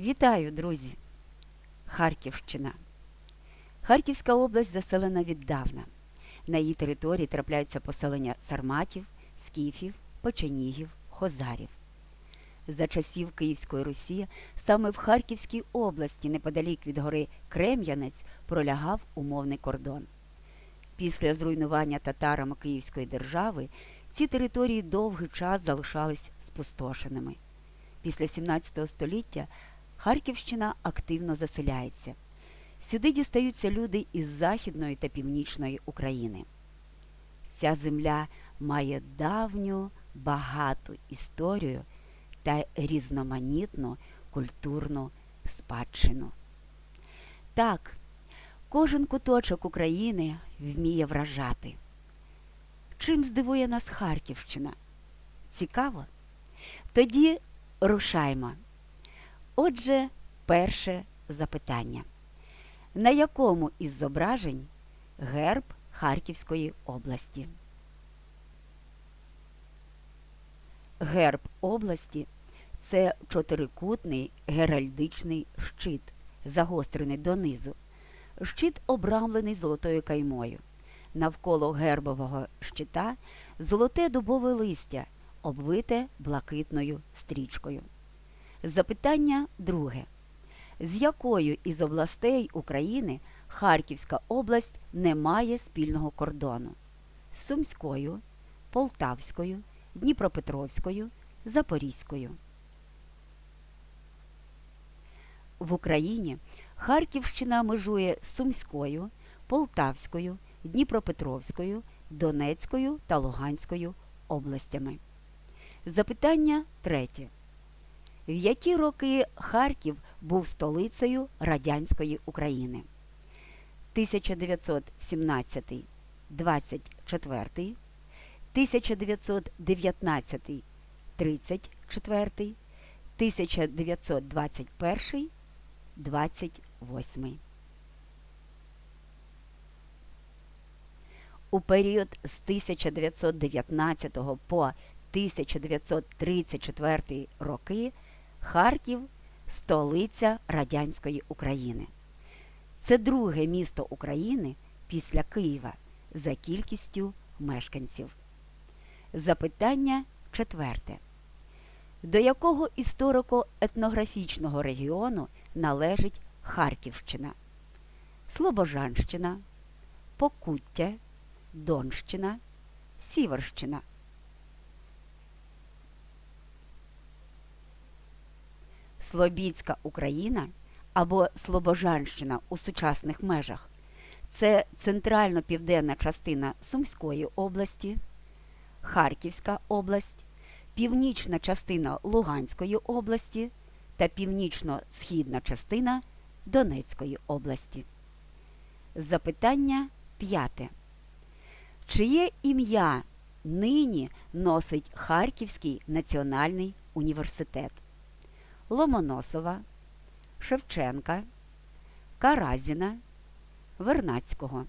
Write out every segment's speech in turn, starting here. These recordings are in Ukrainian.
Вітаю, друзі! Харківщина. Харківська область заселена віддавна. На її території трапляються поселення сарматів, скіфів, печенігів, хозарів. За часів Київської Русі саме в Харківській області, неподалік від гори Крем'янець, пролягав умовний кордон. Після зруйнування татарами Київської держави ці території довгий час залишались спустошеними. Після 17 століття Харківщина активно заселяється. Сюди дістаються люди із Західної та Північної України. Ця земля має давню, багату історію та різноманітну культурну спадщину. Так, кожен куточок України вміє вражати. Чим здивує нас Харківщина? Цікаво? Тоді рушаймо. Отже, перше запитання. На якому із зображень герб Харківської області? Герб області це чотирикутний геральдичний щит, загострений донизу. Щит обрамлений золотою каймою. Навколо гербового щита золоте дубове листя, обвите блакитною стрічкою. Запитання друге. З якою із областей України Харківська область не має спільного кордону? Сумською, Полтавською, Дніпропетровською, Запорізькою. В Україні Харківщина межує Сумською, Полтавською, Дніпропетровською, Донецькою та Луганською областями. Запитання третє. В які роки Харків був столицею радянської України? 1917 24 1919 34 1921 28 У період з 1919 по 1934 роки Харків столиця радянської України. Це друге місто України після Києва за кількістю мешканців. Запитання четверте. До якого історико-етнографічного регіону належить Харківщина? Слобожанщина, Покуття, Донщина, Сіверщина. Слобідська Україна або Слобожанщина у сучасних межах це центрально-південна частина Сумської області, Харківська область, північна частина Луганської області та північно-східна частина Донецької області. Запитання п'яте. Чиє ім'я нині носить Харківський національний університет? Ломоносова, Шевченка, Каразіна, Вернацького.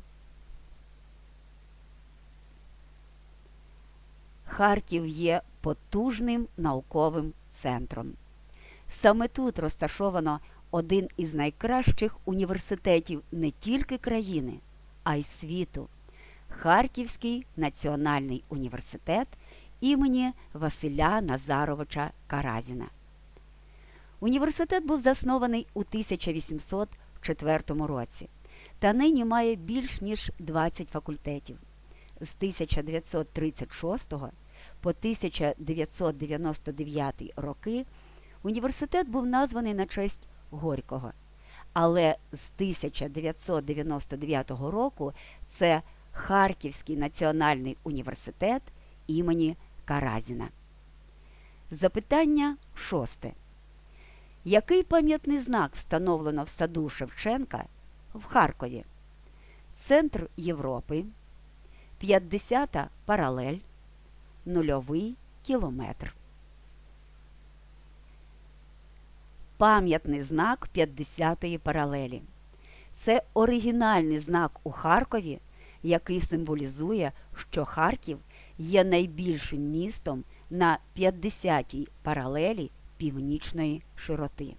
Харків є потужним науковим центром. Саме тут розташовано один із найкращих університетів не тільки країни, а й світу Харківський національний університет імені Василя Назаровича Каразіна. Університет був заснований у 1804 році та нині має більш ніж 20 факультетів. З 1936 по 1999 роки університет був названий на честь Горького. Але з 1999 року це Харківський національний університет імені Каразіна. Запитання шосте. Який пам'ятний знак встановлено в саду Шевченка в Харкові? Центр Європи, 50-та паралель, нульовий кілометр. Пам'ятний знак 50-ї паралелі. Це оригінальний знак у Харкові, який символізує, що Харків є найбільшим містом на 50-й паралелі північної широти.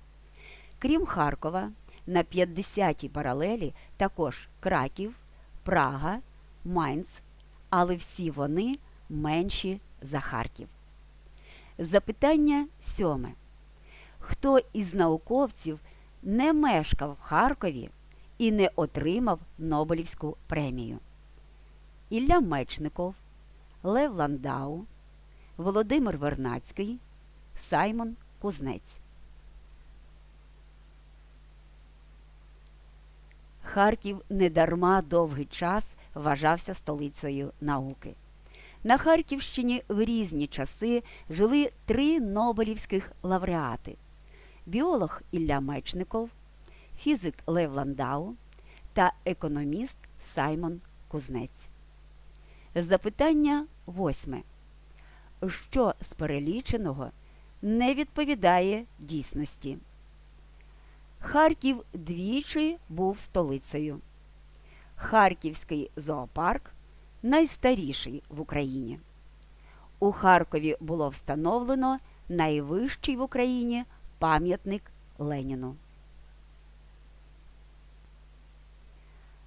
Крім Харкова, на 50-й паралелі також Краків, Прага, Майнц, але всі вони менші за Харків. Запитання сьоме. Хто із науковців не мешкав в Харкові і не отримав Нобелівську премію? Ілля Мечников, Лев Ландау, Володимир Вернацький, Саймон Кузнець. Харків недарма довгий час вважався столицею науки. На Харківщині в різні часи жили три Нобелівських лауреати біолог Ілля Мечников, фізик Лев Ландау та економіст Саймон Кузнець. Запитання восьме. Що з переліченого не відповідає дійсності? Харків двічі був столицею. Харківський зоопарк найстаріший в Україні. У Харкові було встановлено найвищий в Україні пам'ятник Леніну.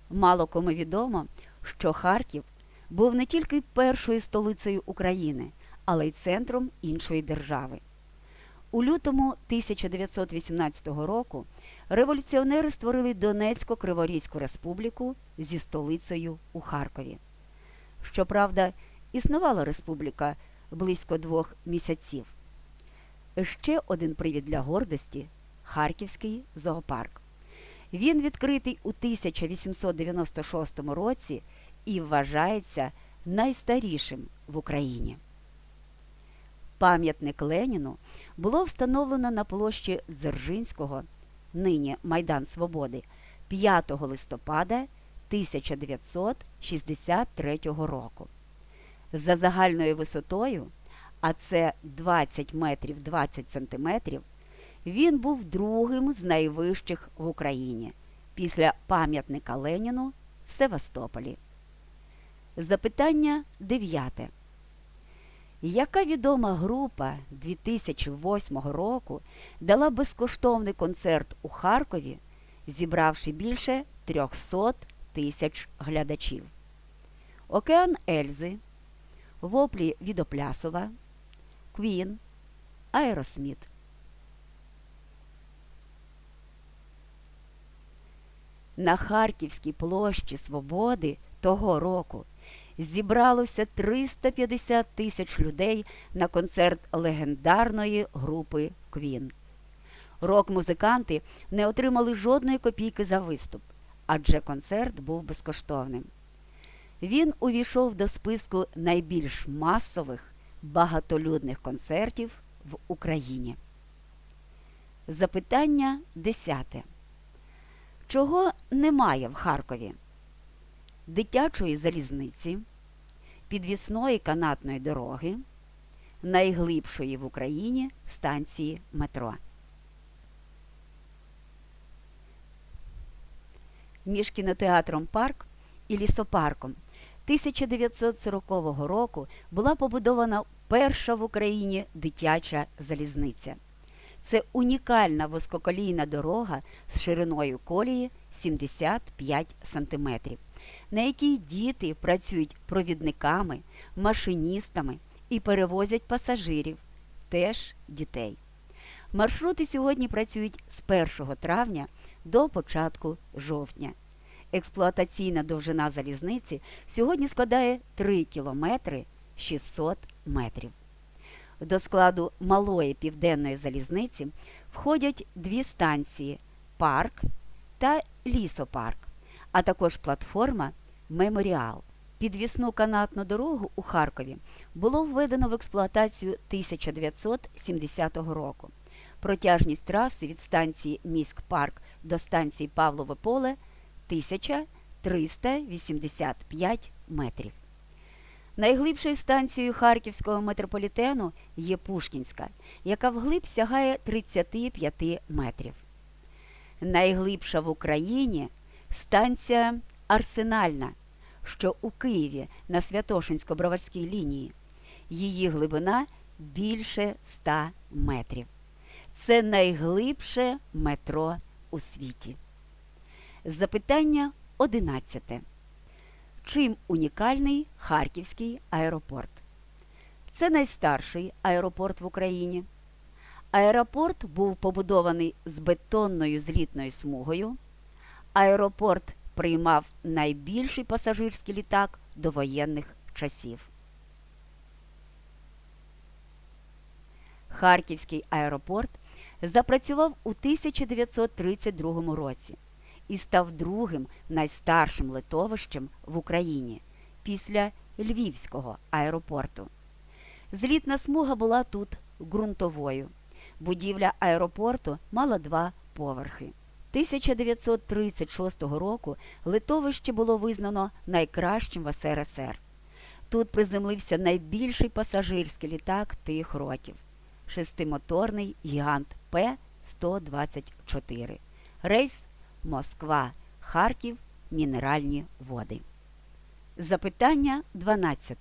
Мало кому відомо, що Харків був не тільки першою столицею України, але й центром іншої держави. У лютому 1918 року революціонери створили Донецько-Криворізьку республіку зі столицею у Харкові. Щоправда, існувала республіка близько двох місяців. Ще один привід для гордості Харківський зоопарк. Він відкритий у 1896 році і вважається найстарішим в Україні. Пам'ятник Леніну було встановлено на площі Дзержинського, нині Майдан Свободи, 5 листопада 1963 року. За загальною висотою, а це 20 метрів 20 сантиметрів, він був другим з найвищих в Україні після пам'ятника Леніну в Севастополі. Запитання дев'яте. Яка відома група 2008 року дала безкоштовний концерт у Харкові, зібравши більше 300 тисяч глядачів? Океан Ельзи, Воплі Відоплясова, Квін, Аеросміт. На Харківській площі Свободи того року зібралося 350 тисяч людей на концерт легендарної групи Квін. Рок-музиканти не отримали жодної копійки за виступ, адже концерт був безкоштовним. Він увійшов до списку найбільш масових багатолюдних концертів в Україні. Запитання десяте. Чого немає в Харкові? Дитячої залізниці, підвісної канатної дороги, найглибшої в Україні станції метро. Між кінотеатром Парк і лісопарком 1940 року була побудована перша в Україні дитяча залізниця. Це унікальна вузькоколійна дорога з шириною колії 75 см, на якій діти працюють провідниками, машиністами і перевозять пасажирів, теж дітей. Маршрути сьогодні працюють з 1 травня до початку жовтня. Експлуатаційна довжина залізниці сьогодні складає 3 кілометри 600 метрів. До складу малої південної залізниці входять дві станції парк та лісопарк, а також платформа Меморіал. Підвісну канатну дорогу у Харкові було введено в експлуатацію 1970 року. Протяжність траси від станції Міськ-Парк до станції Павлове Поле 1385 метрів. Найглибшою станцією Харківського метрополітену є Пушкінська, яка вглиб сягає 35 метрів. Найглибша в Україні станція Арсенальна, що у Києві на Святошинсько-Броварській лінії. Її глибина більше 100 метрів. Це найглибше метро у світі. Запитання 11. Чим унікальний Харківський аеропорт? Це найстарший аеропорт в Україні. Аеропорт був побудований з бетонною злітною смугою. Аеропорт приймав найбільший пасажирський літак довоєнних часів. Харківський аеропорт запрацював у 1932 році і став другим найстаршим литовищем в Україні після Львівського аеропорту. Злітна смуга була тут ґрунтовою. Будівля аеропорту мала два поверхи. 1936 року литовище було визнано найкращим в СРСР. Тут приземлився найбільший пасажирський літак тих років шестимоторний гігант П-124. Рейс Москва, Харків, Мінеральні води. Запитання 12.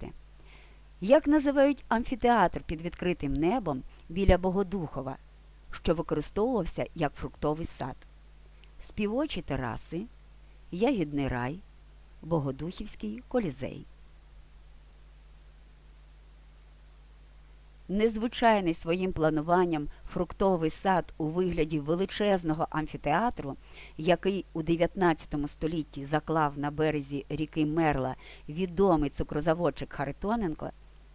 Як називають амфітеатр під відкритим небом біля Богодухова, що використовувався як фруктовий сад? Співочі тераси, Ягідний рай, Богодухівський колізей. Незвичайний своїм плануванням фруктовий сад у вигляді величезного амфітеатру, який у 19 столітті заклав на березі ріки Мерла відомий цукрозаводчик Харитоненко,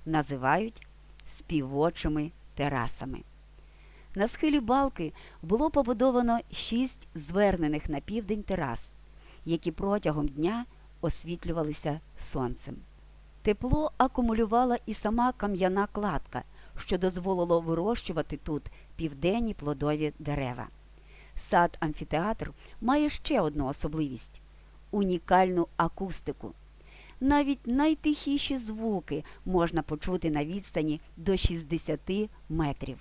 називають співочими терасами. На схилі балки було побудовано шість звернених на південь терас, які протягом дня освітлювалися сонцем. Тепло акумулювала і сама кам'яна кладка, що дозволило вирощувати тут південні плодові дерева. Сад амфітеатр має ще одну особливість унікальну акустику. Навіть найтихіші звуки можна почути на відстані до 60 метрів.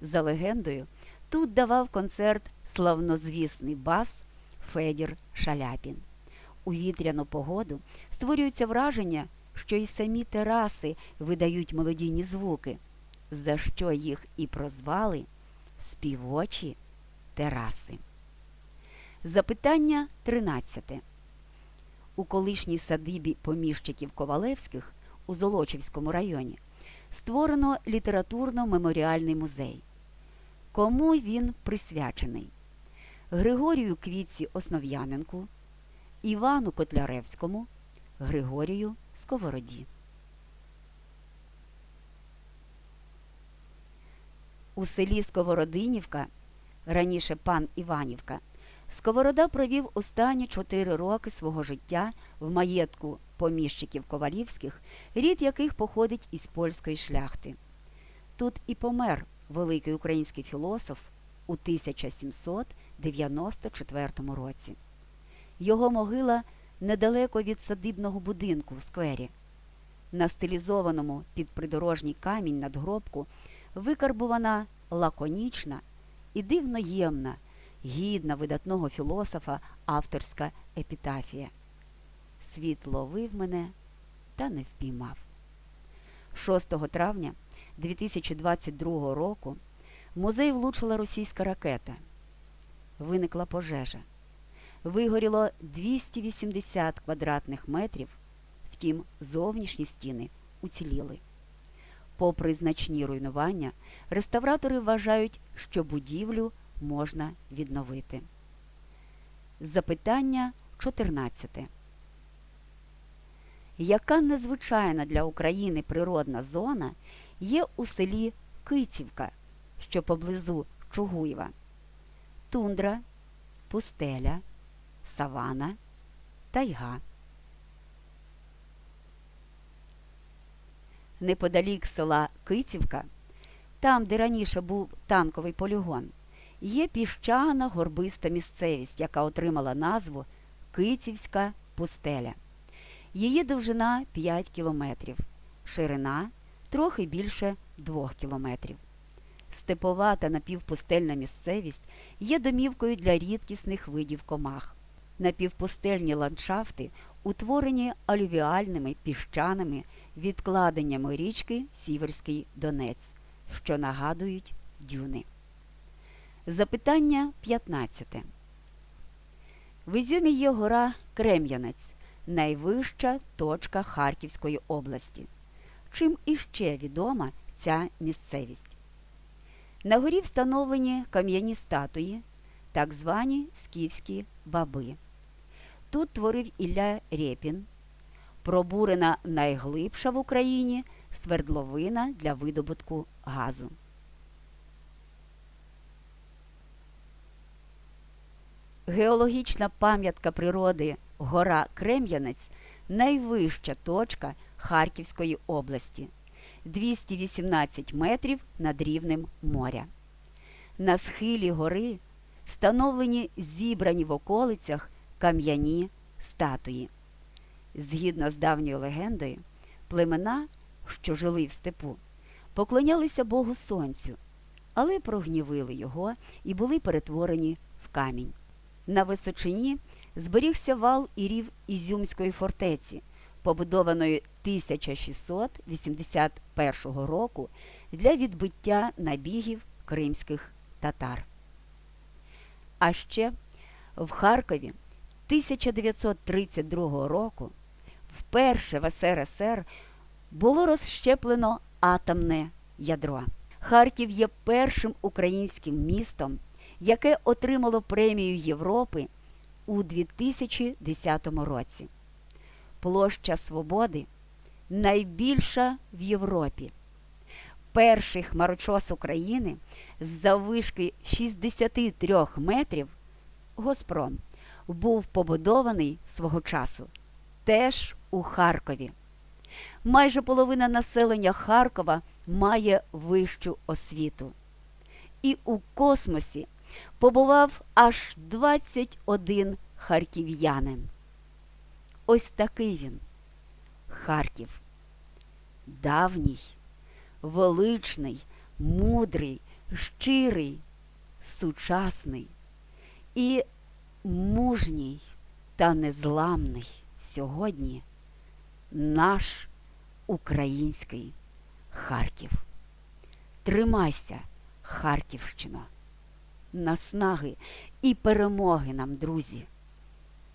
За легендою, тут давав концерт славнозвісний бас Федір Шаляпін. У вітряну погоду створюється враження, що й самі тераси видають мелодійні звуки, за що їх і прозвали співочі тераси. Запитання 13. У колишній садибі поміщиків Ковалевських у Золочівському районі створено літературно-меморіальний музей. Кому він присвячений? Григорію Квітці Основ'яненку, Івану Котляревському, Григорію Сковороді. У селі Сковородинівка, раніше пан Іванівка, Сковорода провів останні чотири роки свого життя в маєтку поміщиків ковалівських, рід яких походить із польської шляхти. Тут і помер великий український філософ у 1794 році. Його могила недалеко від садибного будинку в сквері. На стилізованому під придорожній камінь надгробку викарбувана лаконічна і дивно ємна, гідна видатного філософа авторська епітафія. Світ ловив мене та не впіймав. 6 травня 2022 року в музей влучила російська ракета. Виникла пожежа. Вигоріло 280 квадратних метрів, втім, зовнішні стіни уціліли. Попри значні руйнування, реставратори вважають, що будівлю можна відновити. Запитання 14. Яка незвичайна для України природна зона є у селі Кицівка, що поблизу Чугуєва? Тундра, пустеля, савана, тайга. Неподалік села Кицівка, там, де раніше був танковий полігон, є піщана горбиста місцевість, яка отримала назву Кицівська пустеля. Її довжина 5 кілометрів, ширина трохи більше 2 кілометрів. Степова та напівпустельна місцевість є домівкою для рідкісних видів комах. Напівпустельні ландшафти утворені алювіальними піщаними відкладеннями річки Сіверський Донець, що нагадують дюни. Запитання 15. В Ізюмі є гора Крем'янець, найвища точка Харківської області. Чим іще відома ця місцевість? На горі встановлені кам'яні статуї, так звані скіфські баби. Тут творив Ілля Рєпін. Пробурена найглибша в Україні свердловина для видобутку газу. Геологічна пам'ятка природи гора Крем'янець найвища точка Харківської області 218 метрів над рівнем моря. На схилі гори встановлені зібрані в околицях кам'яні статуї. Згідно з давньою легендою, племена, що жили в степу, поклонялися Богу Сонцю, але прогнівили його і були перетворені в камінь. На Височині зберігся вал і рів Ізюмської фортеці, побудованої 1681 року для відбиття набігів кримських татар. А ще в Харкові 1932 року вперше в СРСР було розщеплено атомне ядро. Харків є першим українським містом, яке отримало премію Європи у 2010 році. Площа Свободи найбільша в Європі. Перший хмарочос України з заввишки 63 метрів Госпром був побудований свого часу теж у Харкові. Майже половина населення Харкова має вищу освіту. І у космосі побував аж 21 харків'янин. Ось такий він Харків. Давній, величний, мудрий, щирий, сучасний і мужній та незламний сьогодні наш український Харків. Тримайся, Харківщино, наснаги і перемоги нам, друзі.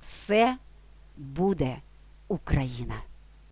Все буде Україна!